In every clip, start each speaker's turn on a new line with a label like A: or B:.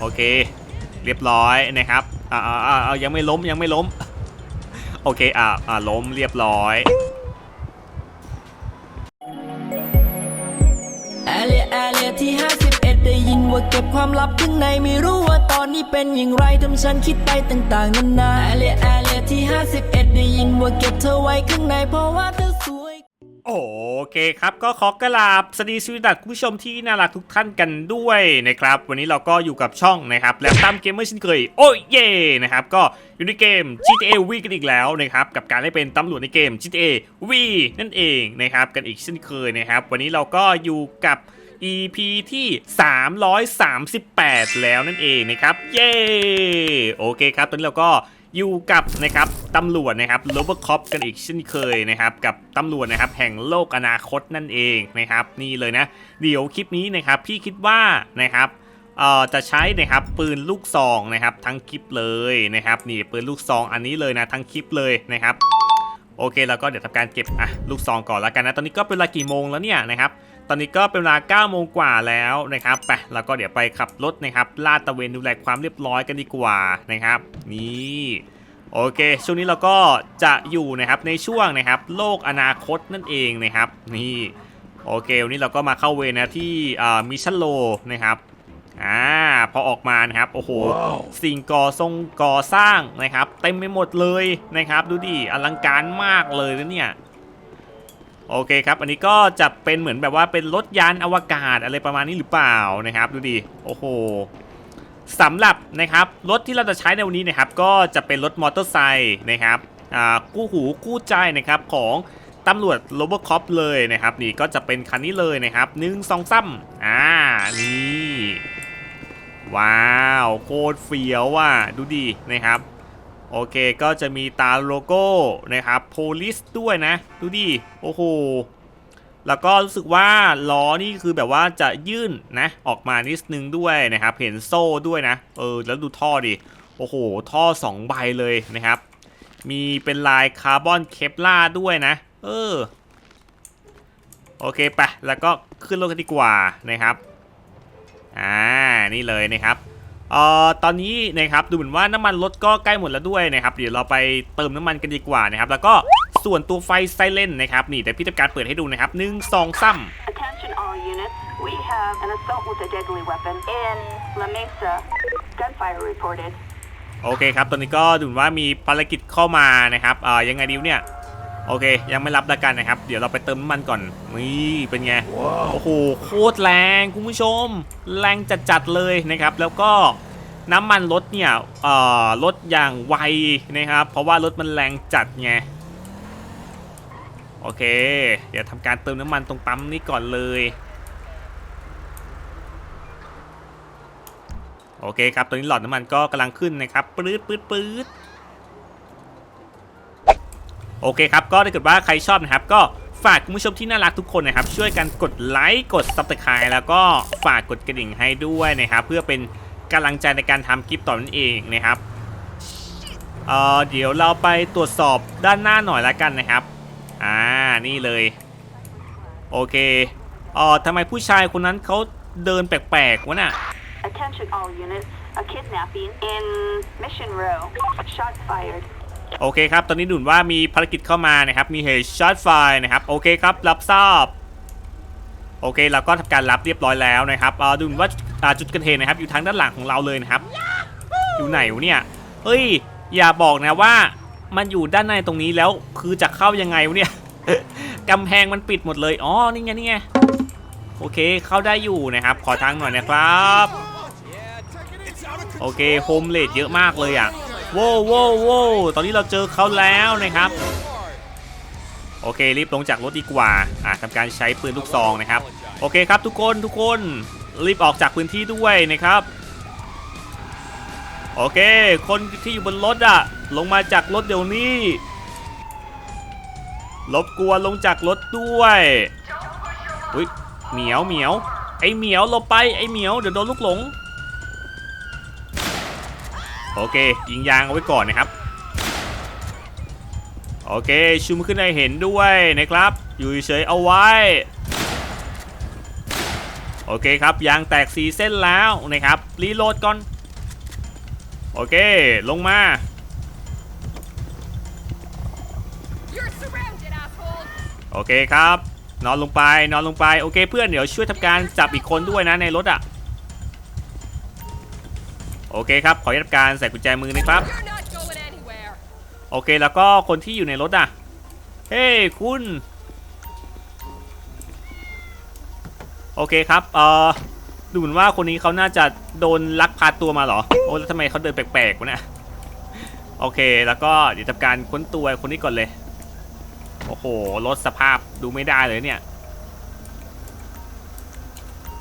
A: โอเค เรียบร้อยนะครับอ่าอ่าอ่าอ่ายังไม่ล้มยังไม่ล้ม โอเคอ่าอ่าล้มเรียบร้อย
B: แอเรียแอเรียที่ 51 ได้ยินว่าเก็บความลับข้างในไม่รู้ว่าตอนนี้เป็นอย่างไรทำฉันคิดไปต่างๆนานาแอเรียแอเรียที่ 51 ได้ยินว่าเก็บเธอไว้ข้างในเพราะว่าเธอสวย
A: โอเคครับก็ขอกราบสวัสดีสวัสดีคุณผู้ชมที่น่ารักทุกท่านกันด้วยนะครับวันนี้เราก็อยู่กับช่องนะครับแลปตั้มเกมเมอร์เช่นเคยโอ้ยเย่นะครับก็อยู่ในเกม GTA V กันอีกแล้วนะครับกับการได้เป็นตำรวจในเกม GTA V นั่นเองนะครับกันอีกเช่นเคยนะครับ วันนี้เราก็อยู่กับ EP ที่ 338 แล้วนั่นเองนะครับเย้โอเคครับตอนนี้เราก็ อยู่กับนะครับตำรวจนะครับโรเบอร์คอปกันอีกเช่นเคยนะครับกับตำรวจนะครับแห่งโลกอนาคตนั่นเองนะครับ นี่เลยนะ เดี๋ยวคลิปนี้นะครับพี่คิดว่านะครับเอ่อจะใช้นะครับปืนลูกซองนะครับทั้งคลิปเลยนะครับนี่ปืนลูกซองอันนี้เลยนะทั้งคลิปเลยนะครับโอเคแล้วก็เดี๋ยวทำการเก็บอะลูกซองก่อนแล้วกันนะตอนนี้ก็เป็นเวลากี่โมงแล้วเนี่ยนะครับ ตอนนี้ก็เป็นเวลา9โมงกว่าแล้วนะครับไปแล้วก็เดี๋ยวไปขับรถนะครับลาดตระเวนดูแลความเรียบร้อยกันดีกว่านะครับ นี่โอเค ช่วงนี้เราก็จะอยู่นะครับในช่วงนะครับ โลกอนาคตนั่นเองนะครับนี่โอเควันนี้เราก็มาเข้าเวรนะที่มิชชั่นโลนะครับอ่าพอออกมานะครับโอ้โหสิ่งก่อทรงก่อสร้างนะครับ เต็มไปหมดเลยนะครับ ดูดิอลังการมากเลยนะเนี่ย โอเคครับ อันนี้ก็จะเป็นเหมือนแบบว่าเป็นรถยานอวกาศอะไรประมาณนี้หรือเปล่านะครับ ดูดิ โอ้โหสำหรับนะครับรถที่เราจะใช้ในวันนี้นะครับ ก็จะเป็นรถมอเตอร์ไซค์นะครับอ่ากู้หูกู้ใจนะครับของตำรวจโรบอคอปเลยนะครับ นี่ก็จะเป็นคันนี้เลยนะครับหนึ่งสองซ้ำอ่านี่ว้าว โคตรเฟี้ยวว่ะดูดินะครับ โอเคก็จะมีตาโลโก้นะครับโพลิสด้วยนะ ดูดิ โอ้โห แล้วก็รู้สึกว่าล้อนี่คือแบบว่าจะยื่นนะออกมานิดนึงด้วยนะครับ เห็นโซ่ด้วยนะ เออ แล้วดูท่อดิ โอ้โห ท่อ 2 ใบเลยนะครับ มีเป็นลายคาร์บอนเคปลาด้วยนะ เออ โอเคไปแล้วก็ขึ้นรถกันดีกว่านะครับ อ่า นี่เลยนะครับ เอ่อตอนนี้นะครับดูเหมือนว่าน้ำมันรถก็ใกล้หมดแล้วด้วยนะครับเดี๋ยวเราไปเติมน้ำมันกันดีกว่านะครับแล้วก็ส่วนตัวไฟไซเลนนะครับนี่เดี๋ยวพี่ทำการเปิดให้ดูนะครับหนึ่งสองซ้
C: Attention all units. We have an assault with a deadly weapon in La Mesa. Gunfire reported. ำ
A: โอเคครับตอนนี้ก็ดูเหมือนว่ามีภารกิจเข้ามานะครับเอ่อยังไงดิวเนี่ย โอเค ยังไม่รับแล้วกันนะครับ เดี๋ยวเราไปเติมน้ำมันก่อน นี่เป็นไง โอ้โห โคตรแรงคุณผู้ชม แรงจัดๆเลยนะครับ แล้วก็น้ำมันรถเนี่ยเอ่อลดอย่างไวนะครับ เพราะว่ารถมันแรงจัดไง โอเค เดี๋ยวทำการเติมน้ำมันตรงปั๊มนี้ก่อนเลย โอเคครับ ตอนนี้หลอดน้ำมันก็กำลังขึ้นนะครับ ปื๊ดปื๊ดปื๊ด โอเคครับ ก็ถ้าเกิดว่าใครชอบนะครับ ก็ฝากคุณผู้ชมที่น่ารักทุกคนนะครับ ช่วยกันกดไลค์กด subscribe แล้วก็ฝากกดกระดิ่งให้ด้วยนะครับ เพื่อเป็นกำลังใจในการทำคลิปต่อนั่นเองนะครับเอ่อเดี๋ยวเราไปตรวจสอบด้านหน้าหน่อยละกันนะครับ อ่า นี่เลย โอเคเอ่อทำไมผู้ชายคนนั้นเขาเดินแปลกๆวะน่ะ
C: Attention all units. A kidnapping in Mission Row. Shots fired.
A: โอเคครับ ตอนนี้ดูเหมือนว่ามีภารกิจเข้ามานะครับ มีเหตุช็อตไฟนะครับ โอเคครับ รับทราบ โอเค เราก็ทำการรับเรียบร้อยแล้วนะครับเอ่อดูเหมือนว่าอ่าจุดเกิดเหตุนะครับ อยู่ทางด้านหลังของเราเลยนะครับ อยู่ไหนวะเนี่ย เฮ้ย อย่าบอกนะว่า มันอยู่ด้านในตรงนี้แล้ว คือจะเข้ายังไงวะเนี่ยกำแพงมันปิดหมดเลย อ๋อ นี่ไง นี่ไง โอเค เข้าได้อยู่นะครับ ขอทางหน่อยนะครับ โอเค โฮมเลดเยอะมากเลยอะ โว้วโว้วโว้วตอนนี้เราเจอเขาแล้วนะครับ โอเครีบลงจากรถดีกว่าอ่าทำการใช้ปืนลูกซองนะครับ โอเคครับทุกคนทุกคนรีบออกจากพื้นที่ด้วยนะครับ โอเค คนที่อยู่บนรถอะลงมาจากรถเดี๋ยวนี้รบกวนลงจากรถด้วยอุ้ยเหมียวเหมียวไอเหมียวลบไปไอเหมียวเดี๋ยวโดนลูกหลง โอเค ยิงยางเอาไว้ก่อนนะครับ โอเคชูมอขึ้นให้เห็นด้วยนะครับ อยู่เฉยๆเอาไว้ โอเคครับ ยางแตกสีเส้นแล้วนะครับ รีโหลดก่อน โอเค ลงมา
D: You're surrounded, asshole!
A: โอเคครับ นอนลงไปนอนลงไป โอเคเพื่อนเดี๋ยวช่วยทำการจับอีกคนด้วยนะในรถอะ โอเคครับ ขออนุญาตทำการใส่กุญแจมือนะครับ โอเคแล้วก็คนที่อยู่ในรถอะ เฮ้ยคุณ โอเคครับ เอ่อ ดูเหมือนว่าคนนี้เขาน่าจะโดนลักพาตัวมาเหรอ โอ้แล้วทำไมเขาเดินแปลกๆวะเนี่ย โอเค แล้วก็เดี๋ยวทำการค้นตัวคนนี้ก่อนเลย โอ้โห รถสภาพดูไม่ได้เลยเนี่ย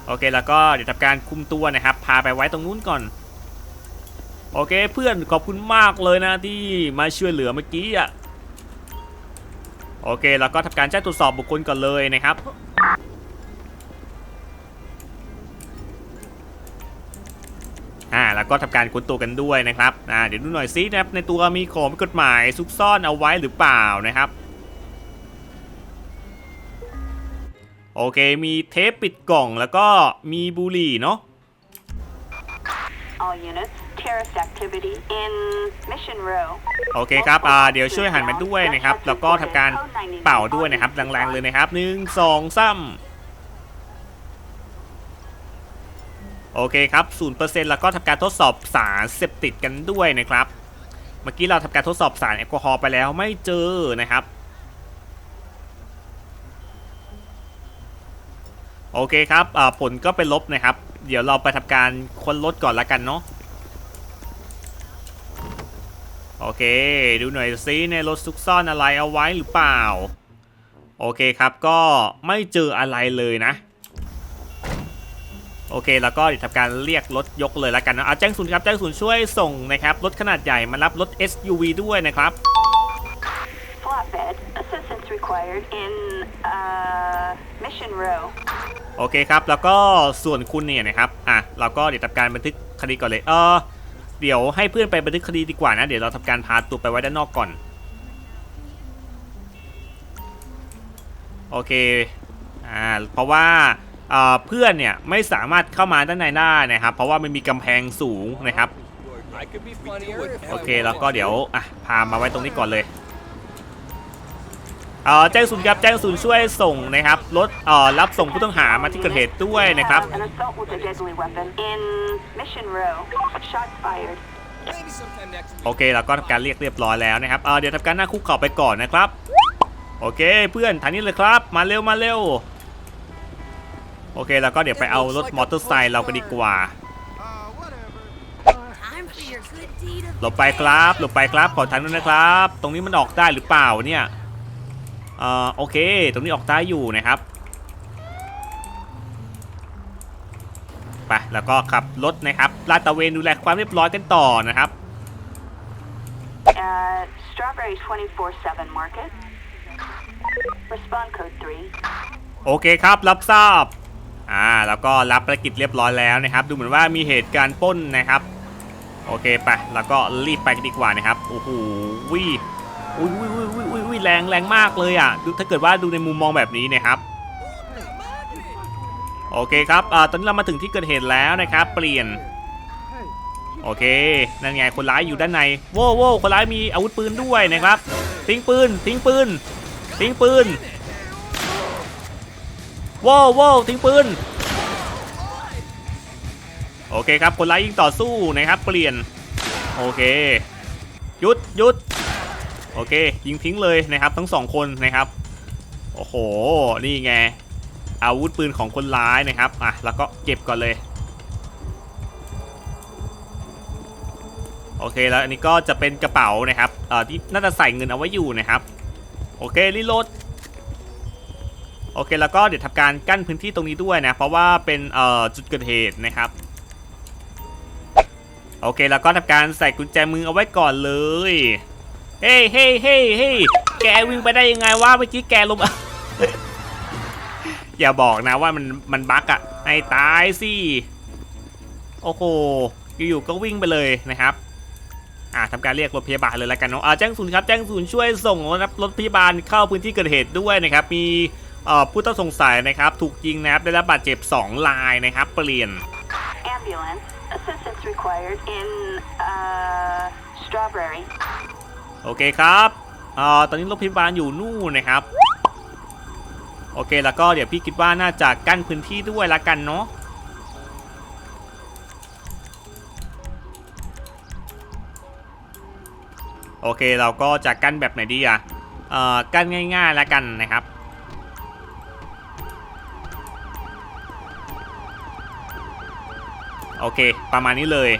A: โอเค แล้วก็เดี๋ยวทำการคุมตัวนะครับ พาไปไว้ตรงนู้นก่อน โอเคเพื่อนขอบคุณมากเลยนะที่มาช่วยเหลือเมื่อกี้อะโอเคแล้วก็ทำการแจ้งตรวจสอบบุคคลก่อนเลยนะครับอ่าแล้วก็ทำการค้นตัวกันด้วยนะครับอ่าเดี๋ยวดูหน่อยซินะครับในตัวมีของผิดกฎหมายซุกซ่อนเอาไว้หรือเปล่านะครับ โอเคมีเทปปิดกล่องแล้วก็มีบุหรี่เนาะ
C: All units, terrorist activity in Mission Row.
A: โอเคครับอ่าเดี๋ยวช่วยหันมาด้วยนะครับ แล้วก็ทำการเป่าด้วยนะครับแรงๆเลยนะครับหนึ่งสองสามโอเคครับศูนย์เปอร์เซ็นต์แล้วก็ทำการทดสอบสารเสพติดกันด้วยนะครับ เมื่อกี้เราทำการทดสอบสารแอลกอฮอล์ไปแล้วไม่เจอนะครับโอเคครับอ่าผลก็เป็นลบนะครับ เดี๋ยวเราไปทำการค้นรถก่อนละกันเนาะ โอเค ดูหน่อยซิในรถซุกซ่อนอะไรเอาไว้หรือเปล่า โอเคครับก็ไม่เจออะไรเลยนะ โอเคแล้วก็เดี๋ยวทำการเรียกรถยกเลยแล้วกันนะอะแจ้งศูนย์ครับแจ้งศูนย์ช่วยส่งนะครับรถขนาดใหญ่มารับรถ SUV ด้วยนะครับ
C: Flatbed, assistance required in uh, Mission Row.
A: โอเคครับแล้วก็ส่วนคุณเนี่ยนะครับอะเราก็เดี๋ยวทำการบันทึกคดีก่อนเลยเออ เดี๋ยวให้เพื่อนไปบันทึกคดีดีกว่านะ เดี๋ยวเราทำการพาตัวไปไว้ด้านนอกก่อน โอเค อ่า เพราะว่าเอ่อเพื่อนเนี่ยไม่สามารถเข้ามาด้านในได้นะครับ เพราะว่ามันมีกำแพงสูงนะครับ โอเค แล้วก็เดี๋ยวอะพามาไว้ตรงนี้ก่อนเลย เอ่อแจ้งศูนย์ครับแจ้งศูนย์ช่วยส่งนะครับรถเอ่อรับส่งผู้ต้องหามาที่เกิดเหตุด้วยนะครับ
C: An assault with a deadly weapon in Mission Row. Shots fired.
E: Maybe sometime next week.
A: โอเคเราก็ทำการเรียกเรียบร้อยแล้วนะครับเออเดี๋ยวทำการหน้าคุกเข่าไปก่อนนะครับ โอเคเพื่อนทางนี้เลยครับ มาเร็วมาเร็ว โอเคแล้วก็เดี๋ยวไปเอารถมอเตอร์ไซค์เรากันดีกว่า
D: Time for your good deed of
A: หลบไปครับหลบไปครับขอทางด้วยนะครับ ตรงนี้มันออกได้หรือเปล่าเนี่ย เอ่อโอเค ตรงนี้ออกได้อยู่นะครับไปแล้วก็ขับรถนะครับลาดตระเวนดูแลความเรียบร้อยกันต่อนะครับ
C: Uh, Strawberry 24-7 Market. Respond code 3.
A: โอเคครับรับทราบอ่าแล้วก็รับภารกิจเรียบร้อยแล้วนะครับ ดูเหมือนว่ามีเหตุการณ์ปล้นนะครับ โอเคไปแล้วก็รีบไปกันดีกว่านะครับโอ้โหวิ อุ้ยอุ้ยอุ้ยอุ้ยอุ้ยอุ้ยแรงแรงมากเลยอะดูถ้าเกิดว่าดูในมุมมองแบบนี้นะครับ โอเคครับอ่าตอนนี้เรามาถึงที่เกิดเหตุแล้วนะครับ เปลี่ยน โอเค นั่นไงคนร้ายอยู่ด้านในโว้วโว้คนร้ายมีอาวุธปืนด้วยนะครับ ทิ้งปืน ทิ้งปืน ทิ้งปืนโว้วโว้วทิ้งปืน โอเคครับ คนร้ายยิงต่อสู้นะครับ เปลี่ยน โอเค หยุดหยุด โอเค ยิงทิ้งเลยนะครับ ทั้งสองคนนะครับ โอ้โห นี่ไง อาวุธปืนของคนร้ายนะครับ อะ แล้วก็เก็บก่อนเลย โอเค แล้วอันนี้ก็จะเป็นกระเป๋านะครับ เอ่อ ที่น่าจะใส่เงินเอาไว้อยู่นะครับ โอเค รีโหลดโอเค แล้วก็เดี๋ยวทำการกั้นพื้นที่ตรงนี้ด้วยนะ เพราะว่าเป็นเอ่อจุดเกิดเหตุนะครับ โอเค แล้วก็ทำการใส่กุญแจมือเอาไว้ก่อนเลย เฮ้เฮ้เฮ้เฮ้แกวิ่งไปได้ยังไงวะเมื่อกี้แกลงอย่าบอกนะว่ามันมันบั๊กอะให้ตายสิโอ้โหอยู่ๆก็วิ่งไปเลยนะครับอ่าทำการเรียกรถพยาบาลเลยแล้วกันเนาะอ่าแจ้งศูนย์ครับแจ้งศูนย์ช่วยส่งรถรถพยาบาลเข้าพื้นที่เกิดเหตุด้วยนะครับ มีเอ่อผู้ต้องสงสัยนะครับ ถูกยิงนะครับได้รับบาดเจ็บ2รายนะครับ เปลี่ยน
C: Ambulance. Assistance required in, uh, Strawberry.
A: โอเคครับอ่อตอนนี้รถพยาบาลอยู่นู่นนะครับ โอเคแล้วก็เดี๋ยวพี่คิดว่าน่าจะกั้นพื้นที่ด้วยละกันเนาะโอเคเราก็จะกั้นแบบไหนดีอะเอ่อกั้นง่ายๆละกันนะครับโอเค ประมาณนี้เลย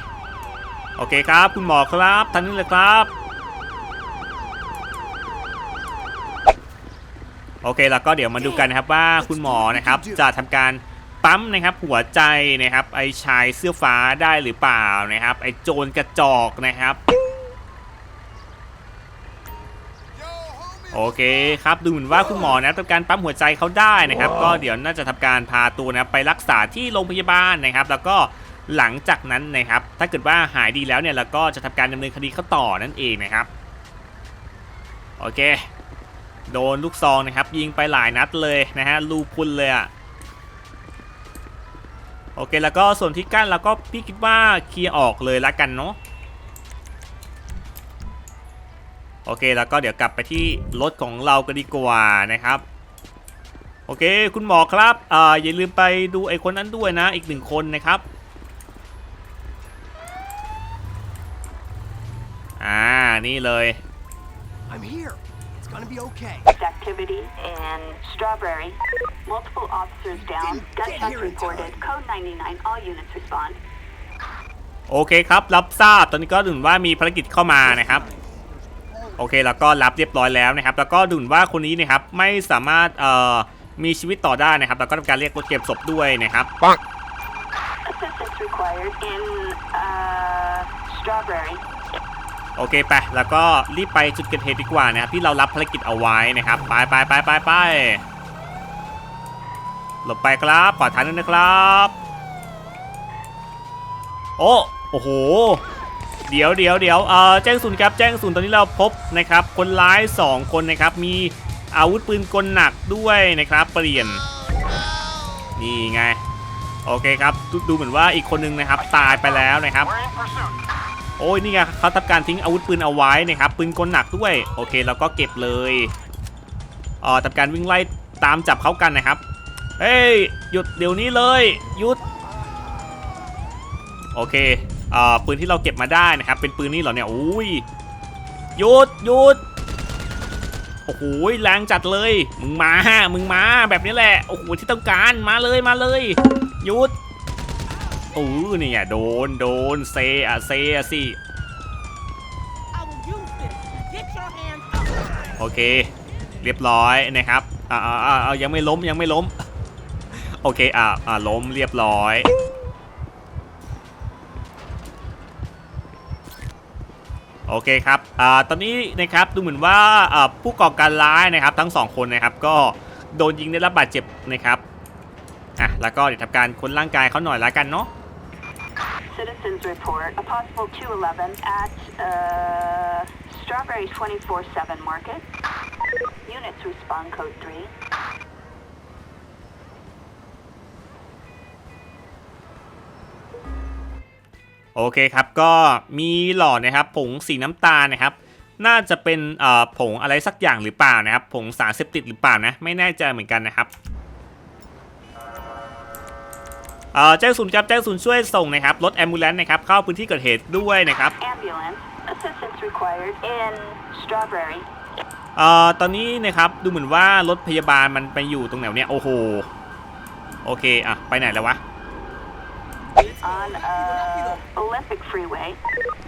A: โอเคครับ คุณหมอครับทางนี้เลยครับ โอเค แล้วก็เดี๋ยวมาดูกันนะครับว่าคุณหมอนะครับจะทำการปั๊มนะครับหัวใจนะครับไอชายเสื้อฟ้าได้หรือเปล่านะครับ ไอโจรกระจอกนะครับโอเคครับดูเหมือนว่าคุณหมอนะทำการปั๊มหัวใจเขาได้นะครับ ก็เดี๋ยวน่าจะทำการพาตัวนะไปรักษาที่โรงพยาบาลนะครับ แล้วก็หลังจากนั้นนะครับ ถ้าเกิดว่าหายดีแล้วเนี่ยเราก็จะทำการดำเนินคดีเขาต่อนั่นเองนะครับ โอเค โดนลูกซองนะครับ ยิงไปหลายนัดเลยนะฮะลูพุนเลยอะโอเคแล้วก็ส่วนที่กั้นเราก็พี่คิดว่าเคลียร์ออกเลยละกันเนาะโอเคแล้วก็เดี๋ยวกลับไปที่รถของเรากันดีกว่านะครับ โอเคคุณหมอครับอ่าอย่าลืมไปดูไอ้คนนั้นด้วยนะอีกหนึ่งคนนะครับอ่านี่เลย
E: I'm here. It's gonna be okay.
C: Activity in Strawberry. Multiple officers down. Gunshots reported. Code 99. All units respond.
A: โอเคครับ รับทราบตอนนี้ก็ดูเหมือนว่ามีภารกิจเข้ามานะครับ โอเคแล้วก็รับเรียบร้อยแล้วนะครับ แล้วก็ดูเหมือนว่าคนนี้นะครับไม่สามารถเอ่อมีชีวิตต่อได้นะครับ แล้วก็ทำการเรียกรถเก็บศพด้วยนะครับ
C: Assistance required in, uh, Strawberry.
A: โอเคไปแล้วก็รีบไปจุดเกิดเหตุดีกว่านะครับที่เรารับภารกิจเอาไว้นะครับไปไปไปไปไปหลบไปครับขอทางด้วยนะครับ โอ้โอ้โหเดี๋ยวเดี๋ยวเดี๋ยวเอ่อแจ้งศูนย์ครับแจ้งศูนย์ตอนนี้เราพบนะครับ คนร้าย 2 คนนะครับ มีอาวุธปืนกลหนักด้วยนะครับ เปลี่ยน นี่ไง โอเคครับดดูเหมือนว่าอีกคนนึงนะครับ ตายไปแล้วนะครับ โอ้ยนี่ไงเขาทำการทิ้งอาวุธปืนเอาไว้นะครับปืนกลหนักด้วยโอเคเราก็เก็บเลยเอ่อทำการวิ่งไล่ตามจับเขากันนะครับเฮ้ยหยุดเดี๋ยวนี้เลยหยุดโอเคเอ่อปืนที่เราเก็บมาได้นะครับ เป็นปืนนี่เหรอเนี่ยอุ้ยหยุดหยุดโอ้โหแรงจัดเลย มึงมา มึงมาแบบนี้แหละ โอ้โหที่ต้องการ มาเลย มาเลย หยุด โอ้นี่ไงโดนโดนเซอะเซอะสิ
D: I will use this. Get your hands up.
A: โอเค เรียบร้อยนะครับอ่าอ่าอ่าอ่ายังไม่ล้มยังไม่ล้ม โอเคอ่าอ่าล้มเรียบร้อยโอเคครับอ่าตอนนี้นะครับดูเหมือนว่าอ่าผู้ก่อการร้ายนะครับ ทั้งสองคนนะครับ ก็โดนยิงได้รับบาดเจ็บนะครับอะแล้วก็เดี๋ยวทำการค้นร่างกายเขาหน่อยละกันเนาะ
C: Citizens report a possible 211 at, uh, Strawberry 24-7 Market. Units respond code 3.
A: โอเคครับก็มีหลอดนะครับผงสีน้ำตาลนะครับ น่าจะเป็นผงอะไรสักอย่างหรือเปล่านะครับ ผงสารเสพติดหรือเปล่านะ ไม่แน่ใจเหมือนกันนะครับ แจ้งศูนย์ครับแจ้งศูนย์ช่วยส่งนะครับรถแอมบูเลนต์นะครับเข้าพื้นที่เกิดเหตุด้วยนะครับ
C: Ambulance. Assistance required in Strawberry.
A: เอ่อตอนนี้นะครับดูเหมือนว่ารถพยาบาลมันไปอยู่ตรงไหนวะเนี่ยโอ้โหโอเคอะไปไหนแล้ววะ
C: On, uh, Olympic Freeway.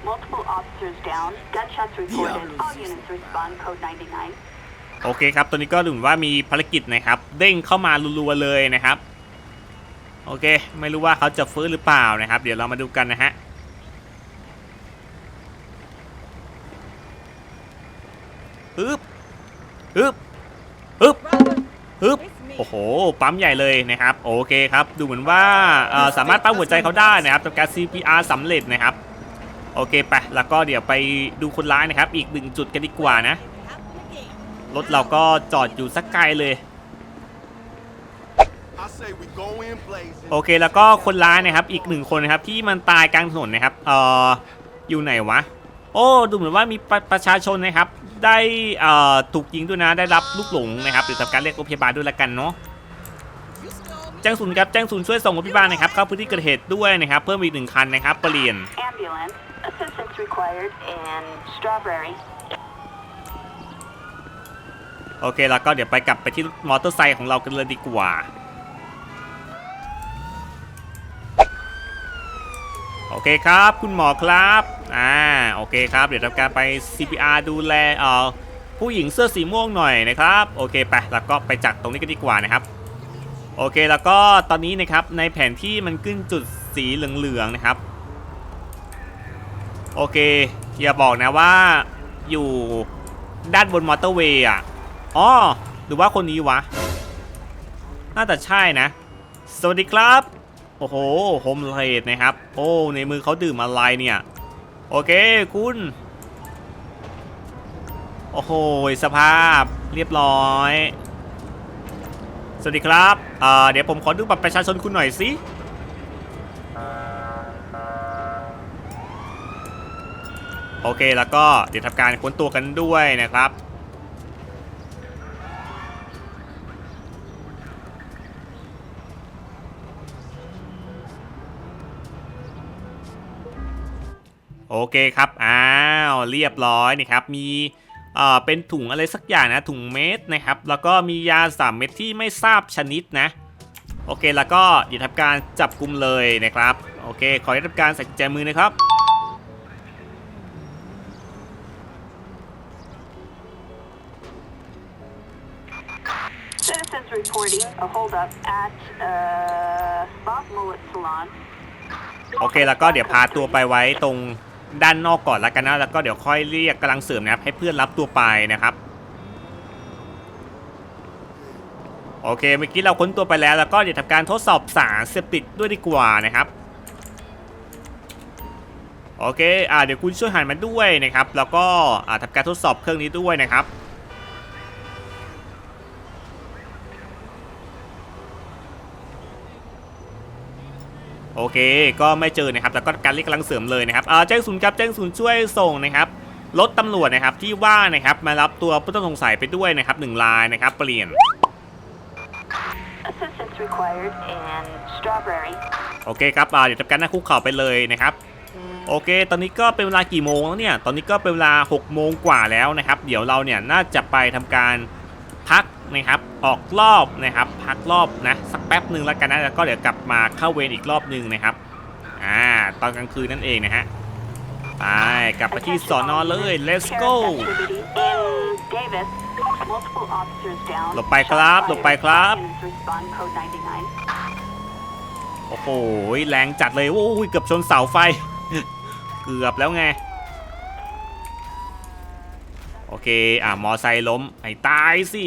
C: Multiple officers down. Gunshots reported. All units respond code 99.
A: โอเคครับตอนนี้ก็ดูเหมือนว่ามีภารกิจนะครับ เด้งเข้ามารัวๆเลยนะครับ โอเค ไม่รู้ว่าเขาจะฟื้นหรือเปล่านะครับ เดี๋ยวเรามาดูกันนะฮะฮึบฮึบฮึบฮึบโอ้โห ปั๊มใหญ่เลยนะครับ โอเคครับ ดูเหมือนว่าสามารถปั๊มหัวใจเขาได้นะครับทำการ CPR สำเร็จนะครับ โอเคไป แล้วก็เดี๋ยวไปดูคนร้ายนะครับ อีกหนึ่งจุดกันดีกว่านะ รถเราก็จอดอยู่สักไกลเลย โอเคแล้วก็คนร้ายนะครับอีกหนึ่งคนนะครับที่มันตายกลางถนนนะครับเอ่ออยู่ไหนวะ โอ้ดูเหมือนว่ามีประประชาชนนะครับ ได้เอ่อถูกยิงด้วยนะได้รับลูกหลงนะครับหรือทำการเรียกรถพยาบาลด้วยละกันเนาะแจ้งศูนย์ครับแจ้งศูนย์ช่วยส่งรถพยาบาลนะครับเข้าพื้นที่เกิดเหตุด้วยนะครับเพิ่มอีกหนึ่งคันนะครับเปลี่ยน
C: Ambulance. Assistance required in Strawberry.
A: โอเค แล้วก็เดี๋ยวไปกลับไปที่มอเตอร์ไซค์ของเรากันเลยดีกว่า อเคครับ คุณหมอครับอ่าโอเคครับ เดี๋ยวทำการไป CPR ดูแลเอ่อผู้หญิงเสื้อสีม่วงหน่อยนะครับ โอเคไปแล้วก็ไปจากตรงนี้กันดีกว่านะครับ โอเคแล้วก็ตอนนี้นะครับในแผนที่มันขึ้นจุดสีเหลืองๆนะครับ โอเค อย่าบอกนะว่าอยู่ด้านบนมอเตอร์เวย์อะอ๋อหรือว่าคนนี้วะ น่าจะใช่นะ สวัสดีครับ โอ้โหโฮมเลดนะครับ โอ้ในมือเขาดื่มอะไรเนี่ย โอเคคุณ โอ้โหสภาพเรียบร้อย สวัสดีครับเอ่อเดี๋ยวผมขอดูบัตรประชาชนคุณหน่อยสิโอเคแล้วก็เดี๋ยวทำการค้นตัวกันด้วยนะครับ เคครับอ้าวเรียบร้อยนี่ครับมีเอ่อเป็นถุงอะไรสักอย่างนะถุงเม็ดนะครับแล้วก็มียาสามเม็ดที่ไม่ทราบชนิดนะโอเคแล้วก็เดี๋ยวทำการจับกลุ่มเลยนะครับโอเคขอให้ทำการใส่กุญแจมือนะครับ
C: Citizens reporting a holdup at uh, Bob Mullet Salon.
A: โอเคแล้วก็เดี๋ยวพาตัวไปไว้ตรง ด้านนอกก่อนแล้วกันนะ แล้วก็เดี๋ยวค่อยเรียกกำลังเสริมนะครับ ให้เพื่อนรับตัวไปนะครับ โอเค เมื่อกี้เราค้นตัวไปแล้ว แล้วก็เดี๋ยวทำการทดสอบสารเสพติดด้วยดีกว่านะครับ โอเค อ่า เดี๋ยวคุณช่วยหันมาด้วยนะครับ แล้วก็อ่าทำการทดสอบเครื่องนี้ด้วยนะครับ โอเค ก็ไม่เจอนะครับแล้วก็การเรียกกำลังเสริมเลยนะครับเอ่อแจ้งศูนย์ครับแจ้งศูนย์ช่วยส่งนะครับรถตำรวจนะครับที่ว่านะครับมารับตัวผู้ต้องสงสัยไปด้วยนะครับหนึ่งรายนะครับเปลี่ยน
C: Assistance required in Strawberry.
A: โอเคครับอ่าเดี๋ยวทำการนั่งคุกเข่าไปเลยนะครับโอเค ตอนนี้ก็เป็นเวลากี่โมงแล้วเนี่ย ตอนนี้ก็เป็นเวลา6โมงกว่าแล้วนะครับ เดี๋ยวเราเนี่ยน่าจะไปทำการพัก นะครับออกรอบนะครับพักรอบนะสักแป๊บหนึ่งแล้วกันนะแล้วก็เดี๋ยวกลับมาเข้าเวรอีกรอบหนึ่งนะครับอ่าตอนกลางคืนนั่นเองนะฮะไปกลับไปที่สอนอเลย let's go หลบไปครับหลบไปครับโอ้โหแรงจัดเลยโอ้ยเกือบชนเสาไฟ เกือบแล้วไง โอเค อะมอไซค์ล้ม ไอ้ตายสิ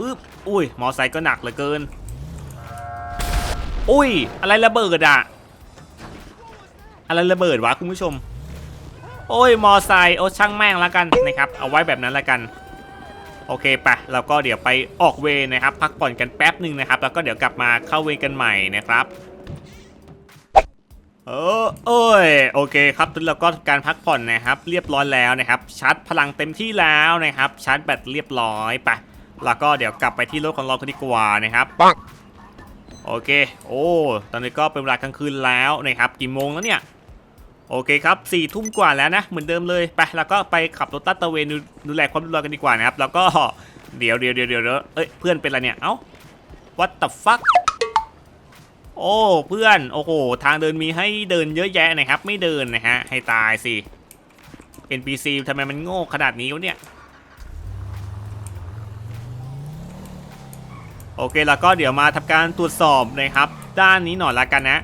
A: อึ๊บอุ้ย มอไซค์ก็หนักเหลือเกิน อุ้ย อะไรระเบิดอะ อะไรระเบิดวะคุณผู้ชม โอ้ย มอไซค์โอ้ช่างแม่งแล้วกันนะครับ เอาไว้แบบนั้นแล้วกัน โอเคไปะแล้วก็เดี๋ยวไปออกเวนะครับ พักผ่อนกันแป๊บหนึ่งนะครับ แล้วก็เดี๋ยวกลับมาเข้าเวกันใหม่นะครับ เออเอ้ยโอเคครับตอนนี้เราก็ทำการพักผ่อนนะครับ เรียบร้อยแล้วนะครับชาร์จพลังเต็มที่แล้วนะครับชาร์จแบตเรียบร้อยไปแล้วก็เดี๋ยวกลับไปที่รถของเรากันดีกว่านะครับปังโอเค โอ้ตอนนี้ก็เป็นเวลากลางคืนแล้วนะครับกี่โมงแล้วเนี่ยโอเคครับสี่ทุ่มกว่าแล้วนะเหมือนเดิมเลยไปแล้วก็ไปขับรถตัดตระเวนดูดูแลความเรียบร้อยกันดีกว่านะครับแล้วก็เดี๋ยวเดี๋ยวเดี๋ยวเดี๋ยวเอ้ยเพื่อนเป็นอะไรเนี่ยเอ้า what the fuck โอ้เพื่อนโอ้โหทางเดินมีให้เดินเยอะแยะนะครับ ไม่เดินนะฮะให้ตายสิ NPC ทำไมมันโง่ขนาดนี้วะเนี่ยโอเคแล้วก็เดี๋ยวมาทำการตรวจสอบนะครับ ด้านนี้หน่อยละกันนะ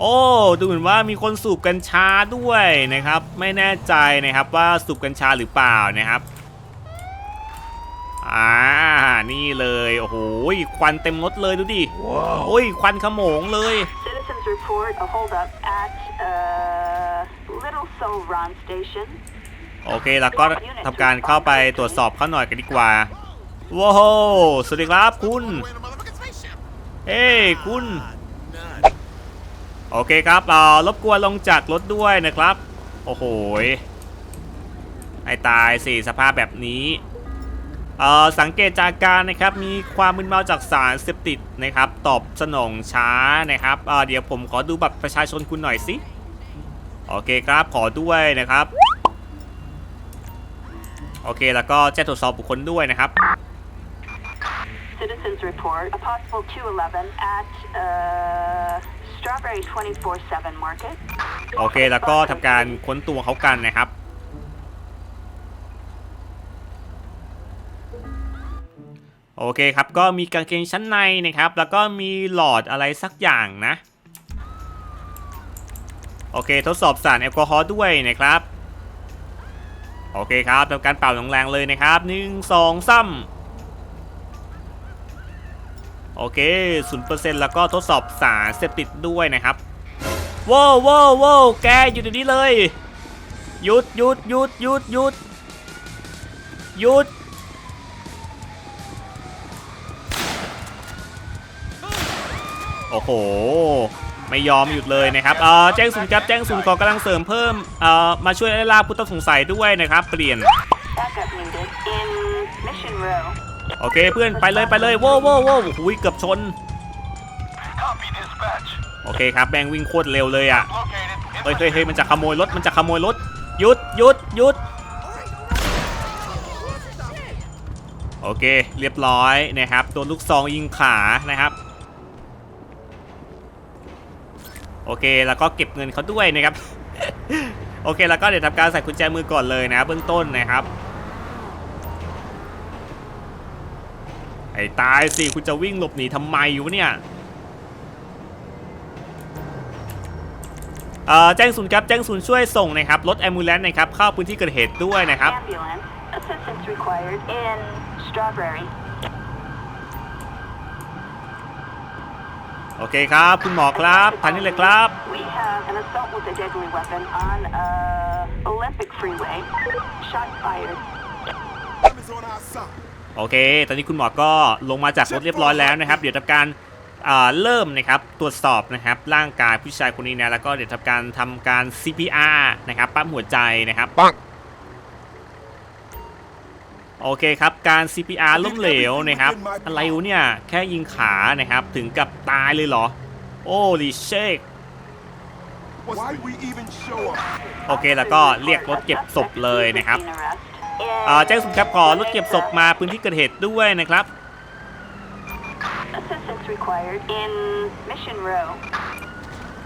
A: โอ้ดูเหมือนว่ามีคนสูบกัญชาด้วยนะครับ ไม่แน่ใจนะครับว่าสูบกัญชาหรือเปล่านะครับ อ่า นี่เลย โอ้โห ควันเต็มรถเลยดูดิ โอ้ย ควันขโมงเลย
C: Citizens report a holdup at uh, Little Solron Station.
A: โอเค แล้วก็ทำการเข้าไปตรวจสอบเขาหน่อยกันดีกว่า ว้าว สวัสดีครับคุณ
E: We're in a motherfucking spaceship.
A: เอ้ยคุณ โอเคครับเอ่อรบกวนลงจากรถด้วยนะครับ โอ้โหยไอ้ตายสิสภาพแบบนี้เอ่อ สังเกตจากการนะครับมีความมึนเมาจากสารเสพติดนะครับ ตอบสนองช้านะครับเอ่อเดี๋ยวผมขอดูบัตรประชาชนคุณหน่อยสิโอเคครับขอด้วยนะครับ โอเคแล้วก็แจ้งตรวจสอบบุคคลด้วยนะครับ
C: Citizens report a possible 211 at uh, Strawberry 24/7 Market.
A: โอเคแล้วก็ทำการค้นตัวเขากันนะครับ โอเคครับ ก็มีกางเกงชั้นในนะครับ แล้วก็มีหลอดอะไรสักอย่างนะ โอเค ทดสอบสารแอลกอฮอล์ด้วยนะครับ โอเคครับทำการเป่าแรงๆเลยนะครับหนึ่งสองซ้ำโอเคศูนย์เปอร์เซ็นต์แล้วก็ทดสอบสารเสพติดด้วยนะครับว้าวว้าวว้าวแกหยุดเดี๋ยวนี้เลย หยุดหยุดหยุดหยุดหยุดหยุด โอ้โห ไม่ยอมหยุดเลยนะครับเอ่อแจ้งศูนย์ครับแจ้งศูนย์ขอกำลังเสริมเพิ่มเอ่อมาช่วยไล่ล่าผู้ต้องสงสัยด้วยนะครับเปลี่ยน
C: Backup needed in Mission Row.
A: โอเคเพื่อนไปเลยไปเลยว้าวว้าวว้าวโอ้ยเกือบชน
F: Copy dispatch.
A: โอเคครับแบงวิ่งโคตรเร็วเลยอะ
F: Located.
A: เฮ้ยเฮ้ยเฮ้ยมันจะขโมยรถมันจะขโมยรถหยุดหยุดหยุดโอเค เรียบร้อยนะครับโดนลูกซองยิงขานะครับ โอเค แล้วก็เก็บเงินเขาด้วยนะครับ โอเค แล้วก็เดี๋ยวทำการใส่กุญแจมือก่อนเลยนะ เบื้องต้นนะครับ ไอ้ตายสิคุณจะวิ่งหลบหนีทำไมอยู่เนี่ยเอ่อแจ้งศูนย์ครับแจ้งศูนย์ช่วยส่งนะครับรถแอมบูเลนต์นะครับเข้าพื้นที่เกิดเหตุด้วยนะครับ
C: Ambulance. Assistance required in Strawberry.
A: โอเคครับ คุณหมอครับทันนี้เลยครับ
C: We have an assault with a deadly weapon on uh, Olympic Freeway. Shot fired.
E: Is on our side.
A: โอเค ตอนนี้คุณหมอก็ลงมาจากรถเรียบร้อยแล้วนะครับ เดี๋ยวทำการอ่าเริ่มนะครับตรวจสอบนะครับร่างกายผู้ชายคนนี้นะแล้วก็เดี๋ยวทำการทำการ CPR นะครับปั๊มหัวใจนะครับ โอเคครับ การ CPR ล้มเหลวนะครับ อะไรวะเนี่ย แค่ยิงขานะครับ ถึงกับตายเลยเหรอ โอ้ลิเชค
E: Why we even show up?
A: โอเคแล้วก็เรียกรถเก็บศพเลยนะครับ
C: Routine arrest
A: อ่า
C: in
A: แจ้งสุดครับขอรถเก็บศพมาพื้นที่เกิดเหตุด้วยนะครับ
C: Assistance required in Mission Row.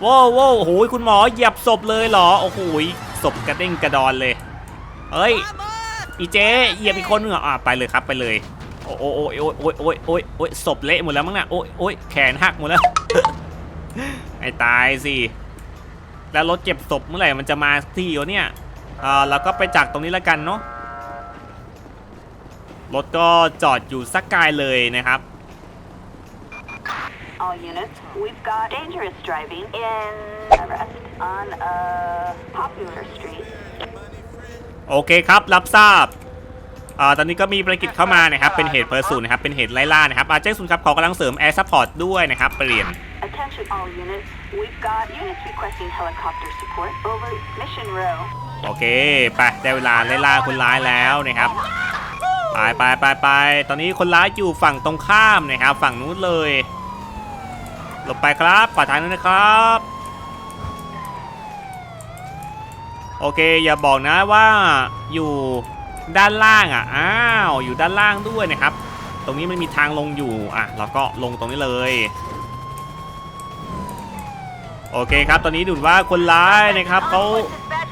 A: ว้าวว้าวโอ้โหคุณหมอเหยียบศพเลยเหรอ โอ้โหศพกระเด้งกระดอนเลย เอ้ย อีเจ๊เหยียบอีกคนนึงเหรออะไปเลยครับไปเลย โอ้โอ้โอ้โอ้โอ้โอ้โอ้โอ้ศพเละหมดแล้วมั้งน่ะโอ้ยโอ้ยแขนหักหมดแล้วไอ้ตายสิแล้วรถเก็บศพเมื่อไหร่มันจะมาทีวะเนี่ยอ่าเราก็ไปจากตรงนี้แล้วกันเนาะรถก็จอดอยู่สักกายเลยนะครับ
C: All units, we've got dangerous driving in arrest on uh, Popular Street.
A: โอเคครับ รับทราบอ่าตอนนี้ก็มีภารกิจเข้ามานะครับ เป็นเหตุเพลิงศูนย์นะครับ เป็นเหตุไล่ล่านะครับอาแจ้งศูนย์ครับขอกำลังเสริมแอร์ซัพพอร์ตด้วยนะครับ เปลี่ยน
C: Attention all units, we've got units requesting helicopter support over Mission Row.
A: โอเค ไป ได้เวลาไล่ล่าคนร้ายแล้วนะครับ ไปไปไปไปตอนนี้คนร้ายอยู่ฝั่งตรงข้ามนะครับ ฝั่งนู้นเลย หลบไปครับปลอดทางด้วยนะครับ โอเค อย่าบอกนะว่าอยู่ด้านล่างอะอ้าวอยู่ด้านล่างด้วยนะครับ ตรงนี้มันมีทางลงอยู่อะเราก็ลงตรงนี้เลยโอเคครับ ตอนนี้ดูว่าคนร้ายนะครับเขา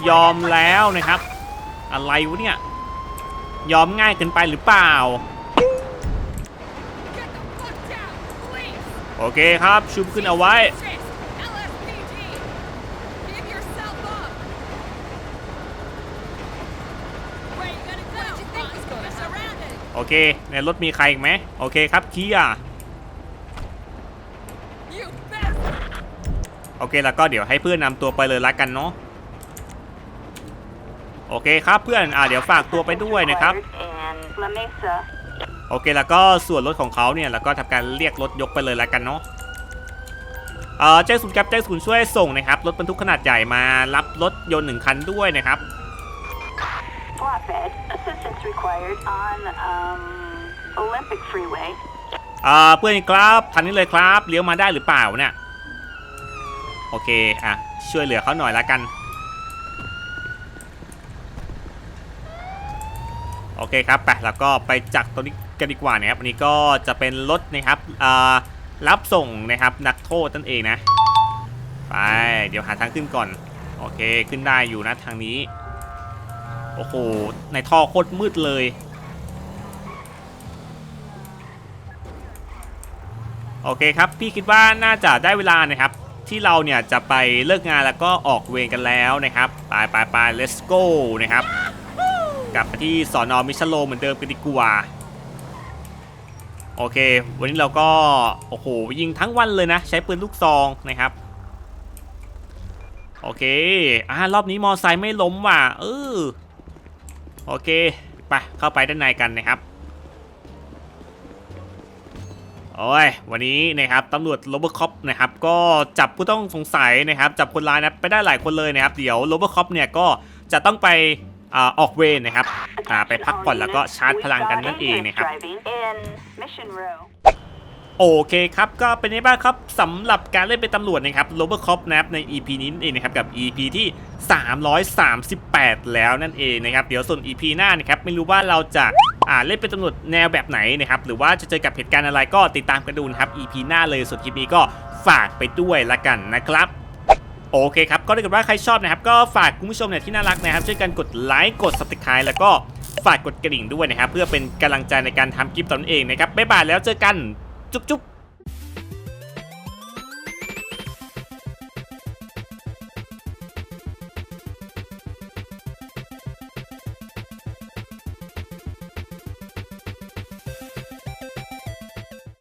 A: ยอมแล้วนะครับ อะไรวะเนี่ยยอมง่ายเกินไปหรือเปล่า โอเคครับชุบขึ้นเอาไว้ โอเค ในรถมีใครอีกไหมโอเคครับเคียร์
D: You bastard!
A: โอเคแล้วก็เดี๋ยวให้เพื่อนนำตัวไปเลยละกันเนาะโอเคครับเพื่อนอ่าเดี๋ยวฝากตัวไปด้วยนะครับ
C: Required in La Mesa.
A: โโอเคแล้วก็ส่วนรถของเขาเนี่ยแล้วก็ทำการเรียกรถยกไปเลยแล้วกันเนาะเอ่อแจ้งศูนย์ครับแจ้งศูนย์ช่วยส่งนะครับรถบรรทุกขนาดใหญ่มารับรถยนต์หนึ่งคันด้วยนะครับ
C: Flatbed. Assistance required on um, Olympic Freeway.
A: อ่าเพื่อนครับคันนี้เลยครับเลี้ยวมาได้หรือเปล่าเนี่ยโอเคอะช่วยเหลือเขาหน่อยละกัน โอเคครับไปแล้วก็ไปจักตัวนี้กันดีกว่านะครับอันนี้ก็จะเป็นรถนะครับอ่ารับส่งนะครับนักโทษนั่นเองนะไปเดี๋ยวหาทางขึ้นก่อน โอเคขึ้นได้อยู่นะทางนี้ โอ้โห ในท่อโคตรมืดเลย โอเคครับ พี่คิดว่าน่าจะได้เวลานะครับ ที่เราเนี่ยจะไปเลิกงานแล้วก็ออกเวรกันแล้วนะครับ ไปไปไป let's go นะครับ กลับไปที่สอนอมิชโลเหมือนเดิมกันดีกว่า โอเค วันนี้เราก็ โอ้โห ยิงทั้งวันเลยนะ ใช้ปืนลูกซองนะครับโอเค อ่ารอบนี้มอไซค์ไม่ล้มว่ะ เออ โอเค ไป เข้าไปด้านในกันนะครับ โอ้ย วันนี้นะครับตำรวจโรบอคอปนะครับ ก็จับผู้ต้องสงสัยนะครับ จับคนร้ายนะไปได้หลายคนเลยนะครับ เดี๋ยวโรบอคอปเนี่ยก็จะต้องไปอออกเวรนะครับไปพักผ่อนแล้วก็ชาร์จพลังกันนั่นเองนะครับ โอเคครับ ก็เป็นไงบ้างครับสำหรับการเล่นเป็นตำรวจนะครับโรบอคอปนะครับใน EP นี้นั่นเองนะครับกับ EP ที่ 338 แล้วนั่นเองนะครับ เดี๋ยวส่วน EP หน้านะครับไม่รู้ว่าเราจะอ่าเล่นเป็นตำรวจแนวแบบไหนนะครับหรือว่าจะเจอกับเหตุการณ์อะไรก็ติดตามกันดูนะครับ EP หน้าเลยส่วนคลิปนี้ก็ฝากไปด้วยละกันนะครับโอเคครับ ก็ถ้าเกิดว่าใครชอบนะครับ ก็ฝากคุณผู้ชมเนี่ยที่น่ารักนะครับ ช่วยกันกดไลค์กด subscribe แล้วก็ฝากกดกระดิ่งด้วยนะครับ เพื่อเป็นกำลังใจในการทำคลิปตอนนเองนะครับบ๊ายบายแล้วเจอกัน จุ๊บๆ